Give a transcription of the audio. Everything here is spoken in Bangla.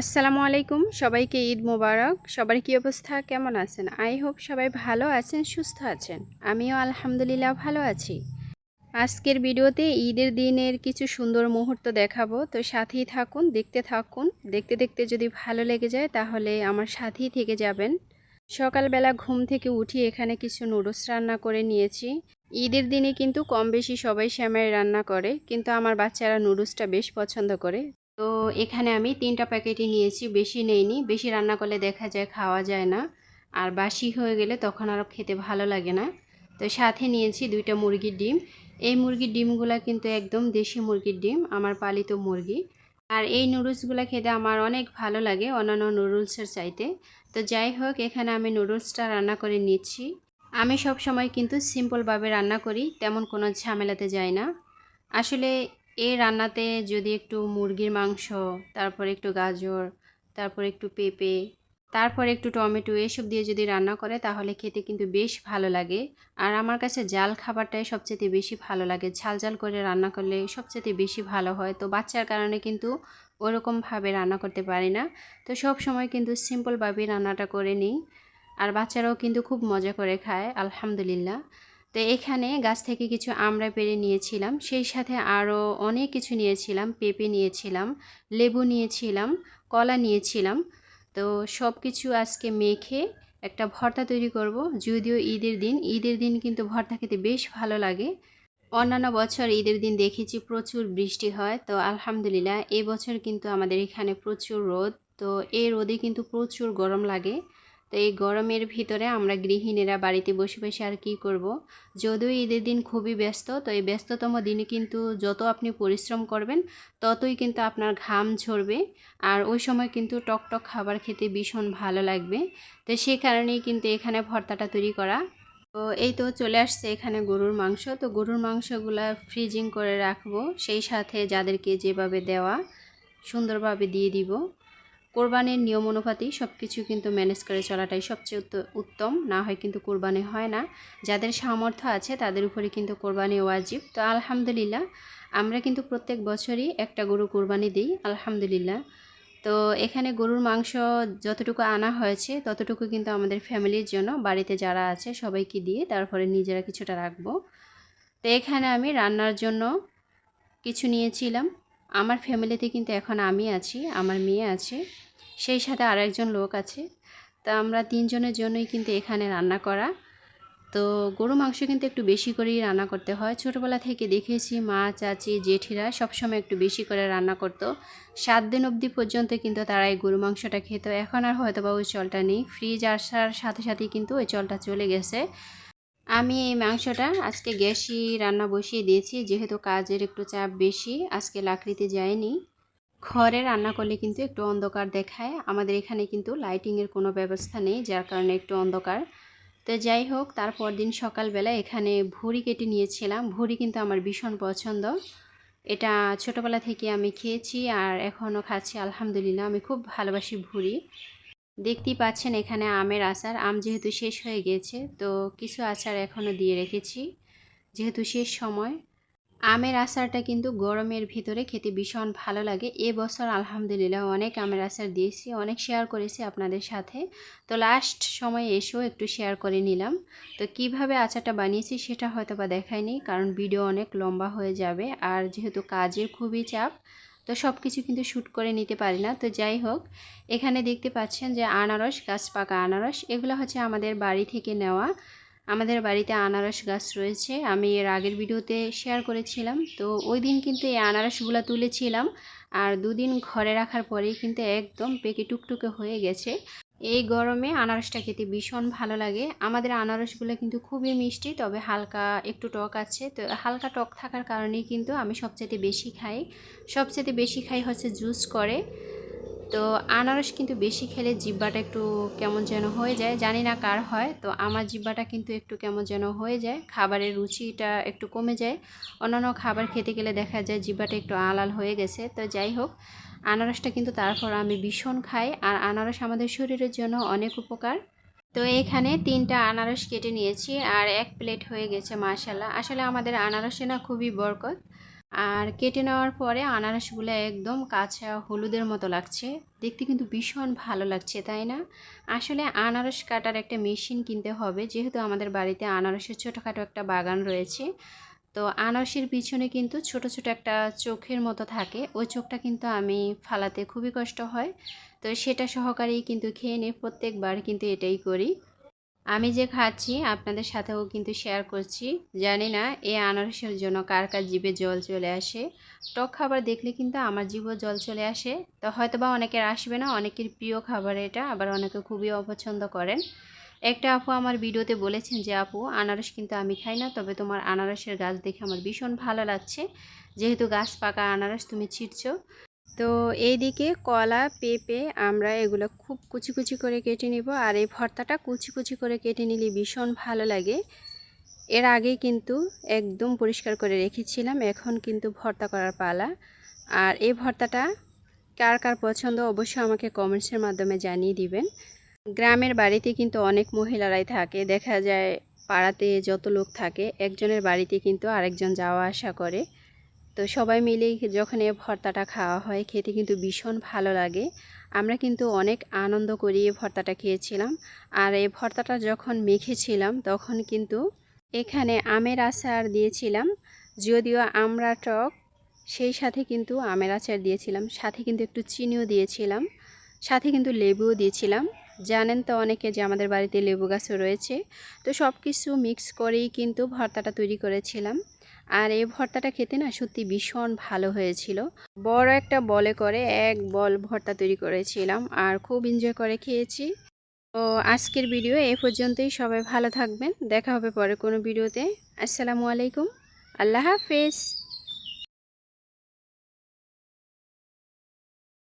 আসসালামু আলাইকুম, সবাইকে ঈদ মোবারক। সবার কি অবস্থা? কেমন আছেন? আই হোপ সবাই ভালো আছেন, সুস্থ আছেন। আমিও আলহামদুলিল্লাহ ভালো আছি। আজকের ভিডিওতে ঈদের দিনের কিছু সুন্দর মুহূর্ত দেখাবো। তো সাথেই থাকুন, দেখতে থাকুন। দেখতে দেখতে যদি ভালো লেগে যায়, তাহলে আমার সাথেই থেকে যাবেন। সকালবেলা ঘুম থেকে উঠি এখানে কিছু নুডলস রান্না করে নিয়েছি। ঈদের দিনে কিন্তু কম বেশি সবাই শ্যামাই রান্না করে, কিন্তু আমার বাচ্চারা নুডলসটা বেশ পছন্দ করে। তো এখানে আমি তিনটা প্যাকেটই নিয়েছি, বেশি নেইনি। বেশি রান্না করলে দেখা যায় খাওয়া যায় না। আর বাসি হয়ে গেলে তখন আরও খেতে ভালো লাগে না। তো সাথে নিয়েছি দুইটা মুরগির ডিম। এই মুরগির ডিমগুলো কিন্তু একদম দেশি মুরগির ডিম, আমার পালিত মুরগি। আর এই নুডলসগুলো খেতে আমার অনেক ভালো লাগে, অন্যান্য নুডলসের চাইতে। তো যাই হোক, এখানে আমি নুডলসটা রান্না করে নিচ্ছি। আমি সব সময় কিন্তু সিম্পলভাবে রান্না করি, তেমন কোনো ঝামেলাতে যাই না। আসলে এই রান্নাতে যদি একটু মুরগির মাংস, তারপর একটু গাজর, তারপর একটু পেঁপে, তারপর একটু টমেটো এসব দিয়ে যদি রান্না করে, তাহলে খেতে কিন্তু বেশ ভালো লাগে। আর আমার কাছে জাল খাবারটাই সবচেয়ে বেশি ভালো লাগে। ঝাল ঝাল করে রান্না করলে সবচেয়ে বেশি ভালো হয়। তো বাচ্চার কারণে কিন্তু ওরকমভাবে রান্না করতে পারি না। তো সব সময় কিন্তু সিম্পলভাবে রান্নাটা করে নিই। আর বাচ্চারাও কিন্তু খুব মজা করে খায়, আলহামদুলিল্লাহ। তো এখানে গাছ থেকে কিছু আমরা পেরে নিয়েছিলাম। সেই সাথে আরও অনেক কিছু নিয়েছিলাম। পেঁপে নিয়েছিলাম, লেবু নিয়েছিলাম, কলা নিয়েছিলাম। তো সব কিছু আজকে মেখে একটা ভর্তা তৈরি করব। যদিও ঈদের দিন ঈদের দিন কিন্তু ভর্তা খেতে বেশ ভালো লাগে। অন্যান্য বছর ঈদের দিন দেখেছি প্রচুর বৃষ্টি হয়। তো আলহামদুলিল্লাহ এবছর কিন্তু আমাদের এখানে প্রচুর রোদ। তো এই রোদে কিন্তু প্রচুর গরম লাগে। তো এই গরমের ভিতরে আমরা গৃহিণীরা বাড়িতে বসে বসে আর কি করব। যদিও ঈদের দিন খুবই ব্যস্ত, তো এই ব্যস্ততম দিনে কিন্তু যত আপনি পরিশ্রম করবেন, ততই কিন্তু আপনার ঘাম ঝরবে। আর ওই সময় কিন্তু টকটক খাবার খেতে ভীষণ ভালো লাগবে। তো সেই কারণেই কিন্তু এখানে ভর্তাটা তৈরি করা। তো এই তো চলে আসছে এখানে গরুর মাংস। তো গরুর মাংসগুলা ফ্রিজিং করে রাখব। সেই সাথে যাদেরকে যেভাবে দেওয়া, সুন্দরভাবে দিয়ে দিব। কোরবানির নিয়ম অনুপাতেই সব কিছু কিন্তু ম্যানেজ করে চলাটাই সবচেয়ে উত্তম। না হয় কিন্তু কোরবানি হয় না। যাদের সামর্থ্য আছে তাদের উপরে কিন্তু কোরবানি ওয়াজিব। তো আলহামদুলিল্লাহ, আমরা কিন্তু প্রত্যেক বছরই একটা গরু কোরবানি দিই, আলহামদুলিল্লাহ। তো এখানে গরুর মাংস যতটুকু আনা হয়েছে, ততটুকু কিন্তু আমাদের ফ্যামিলির জন্য, বাড়িতে যারা আছে সবাইকে দিয়ে তারপরে নিজেরা কিছুটা রাখব। তো এখানে আমি রান্নার জন্য কিছু নিয়েছিলাম। আমার ফ্যামিলিতে কিন্তু এখন আমি আছি, আমার মেয়ে আছে, সেই সাথে আরেকজন লোক আছে। তা আমরা তিনজনের জন্যই কিন্তু এখানে রান্না করা। তো গরু মাংস কিন্তু একটু বেশি করেই রান্না করতে হয়। ছোটোবেলা থেকে দেখেছি মা, চাচি, জেঠিরা সবসময় একটু বেশি করে রান্না করতো। সাত দিন অবধি পর্যন্ত কিন্তু তারা এই গরু মাংসটা খেত। এখন আর হয়তো বা ওই চলটা নেই। ফ্রিজ আসার সাথে সাথেই কিন্তু ওই চলটা চলে গেছে। আমি এই মাংসটা আজকে গ্যাসই রান্না বসিয়ে দিয়েছি, যেহেতু কাজের একটু চাপ বেশি, আজকে লাকড়িতে যায়নি। ঘরে রান্না করলে কিন্তু একটু অন্ধকার দেখায়, আমাদের এখানে কিন্তু লাইটিংয়ের কোনো ব্যবস্থা নেই, যার কারণে একটু অন্ধকার। তো যাই হোক, তারপর দিন সকালবেলা এখানে ভুড়ি কেটে নিয়েছিলাম, ভুড়ি কিন্তু আমার ভীষণ পছন্দ। এটা ছোটোবেলা থেকে আমি খেয়েছি আর এখনও খাচ্ছি, আলহামদুলিল্লাহ, আমি খুব ভালোবাসি ভুড়ি। দেখতেই পাচ্ছেন এখানে আমের আচার। আম যেহেতু শেষ হয়ে গিয়েছে তো কিছু আচার এখনও দিয়ে রেখেছি, যেহেতু শেষ সময়। আমের আচারটা কিন্তু গরমের ভিতরে খেতে ভীষণ ভালো লাগে। এবছর আলহামদুলিল্লাহ অনেক আমের আচার দিয়েছি, অনেক শেয়ার করেছি আপনাদের সাথে। তো লাস্ট সময় এসেও একটু শেয়ার করে নিলাম। তো কীভাবে আচারটা বানিয়েছি সেটা হয়তো বা দেখায়নি কারণ ভিডিও অনেক লম্বা হয়ে যাবে। আর যেহেতু কাজের খুবই চাপ তো সব কিছু কিন্তু শ্যুট করে নিতে পারি না। তো যাই হোক, এখানে দেখতে পাচ্ছেন যে আনারস গাছ, পাকা আনারস, এগুলো হচ্ছে আমাদের বাড়ি থেকে নেওয়া। আমাদের বাড়িতে আনারস গাছ রয়েছে। আমি এর আগের ভিডিওতে শেয়ার করেছিলাম। তো ওই দিন কিন্তু এই আনারসগুলো তুলেছিলাম। আর দুদিন ঘরে রাখার পরেই কিন্তু একদম পেকে টুকটুকে হয়ে গেছে। এই গরমে আনারসটা খেতে ভীষণ ভালো লাগে। আমাদের আনারসগুলো কিন্তু খুবই মিষ্টি, তবে হালকা একটু টক আছে। তো হালকা টক থাকার কারণেই কিন্তু আমি সবচেয়ে বেশি খাই। সবচেয়ে বেশি খাই হচ্ছে জুস করে। তো আনারস কিন্তু বেশি খেলে জিব্বাটা একটু কেমন যেন হয়ে যায়। জানি না কার হয়, তো আমার জিব্বাটা কিন্তু একটু কেমন যেন হয়ে যায়। খাবারের রুচিটা একটু কমে যায়। অন্যান্য খাবার খেতে গেলে দেখা যায় জিব্বাটা একটু আলাল হয়ে গেছে। তো যাই হোক আনারসটা কিন্তু তারপর আমি ভীষণ খাই, আর আনারস আমাদের শরীরের জন্য অনেক উপকার। তো এখানে তিনটা আনারস কেটে নিয়েছি, আর এক প্লেট হয়ে গেছে মাশাল্লাহ আসলে আমাদের আনারসে না খুবই বরকত। আর কেটে নেওয়ার পরে আনারসগুলো একদম কাঁচা হলুদের মতো লাগছে। দেখতে কিন্তু ভীষণ ভালো লাগছে, তাই না? আসলে আনারস কাটার একটা মেশিন কিনতে হবে, যেহেতু আমাদের বাড়িতে আনারসের ছোটোখাটো একটা বাগান রয়েছে। তো আনারসের পিছনে কিন্তু ছোট ছোট একটা চোখের মতো থাকে। ওই চোখটা কিন্তু আমি ফালাতে খুবই কষ্ট হয়। তো সেটা সহকারেই কিন্তু খেয়ে নিয়ে প্রত্যেকবার কিন্তু এটাই করি। আমি যে খাচ্ছি, আপনাদের সাথেও কিন্তু শেয়ার করছি। জানি না এই আনারসের জন্য কার কার জীবে জল চলে আসে। টক খাবার দেখলে কিন্তু আমার জিভে জল চলে আসে। তো হয়তো বা অনেকের আসবে না, অনেকের প্রিয় খাবার এটা, আবার অনেকে খুবই অপছন্দ করেন। একটা আপু আমার ভিডিওতে বলেছেন যে, আপু, আনারস কিন্তু আমি খাই না, তবে তোমার আনারসের গাছ দেখে আমার ভীষণ ভালো লাগছে। যেহেতু গাছ পাকা আনারস, তুমি ছিটছো। তো এইদিকে কলা, পেঁপে আমরা এগুলো খুব কুচি কুচি করে কেটে নিব আর এই ভর্তাটা কুচি কুচি করে কেটে নিলে ভীষণ ভালো লাগে। এর আগে কিন্তু একদম পরিষ্কার করে রেখেছিলাম, এখন কিন্তু ভর্তা করার পালা। আর এই ভর্তাটা কার কার পছন্দ অবশ্যই আমাকে কমেন্টসের মাধ্যমে জানিয়ে দিবেন। গ্রামের বাড়িতে কিন্তু অনেক মহিলারাই থাকে। দেখা যায় পাড়াতে যত লোক থাকে, একজনের বাড়িতে কিন্তু আরেকজন যাওয়া আসা করে। তো সবাই মিলেই যখন এই ভর্তাটা খাওয়া হয়, খেতে কিন্তু ভীষণ ভালো লাগে। আমরা কিন্তু অনেক আনন্দ করি এই ভর্তাটা খেয়েছিলাম। আর এই ভর্তাটা যখন মেখেছিলাম, তখন কিন্তু এখানে আমের আচার দিয়েছিলাম। যদিও আমরা টক, সেই সাথে কিন্তু আমের আচার দিয়েছিলাম। সাথে কিন্তু একটু চিনিও দিয়েছিলাম। সাথে কিন্তু লেবুও দিয়েছিলাম। জানেন তো অনেকে যে আমাদের বাড়িতে লেবু গাছও রয়েছে। তো সব কিছু মিক্স করেই কিন্তু ভর্তাটা তৈরি করেছিলাম। আর এই ভর্তাটা খেতে না সত্যি ভীষণ ভালো হয়েছিল। বড় একটা বলে করে এক বল ভর্তা তৈরি করেছিলাম আর খুব এনজয় করে খেয়েছি। তো আজকের ভিডিও এ পর্যন্তই। সবাই ভালো থাকবেন। দেখা হবে পরে কোনো ভিডিওতে আসসালামু আলাইকুম। আল্লাহ হাফেজ।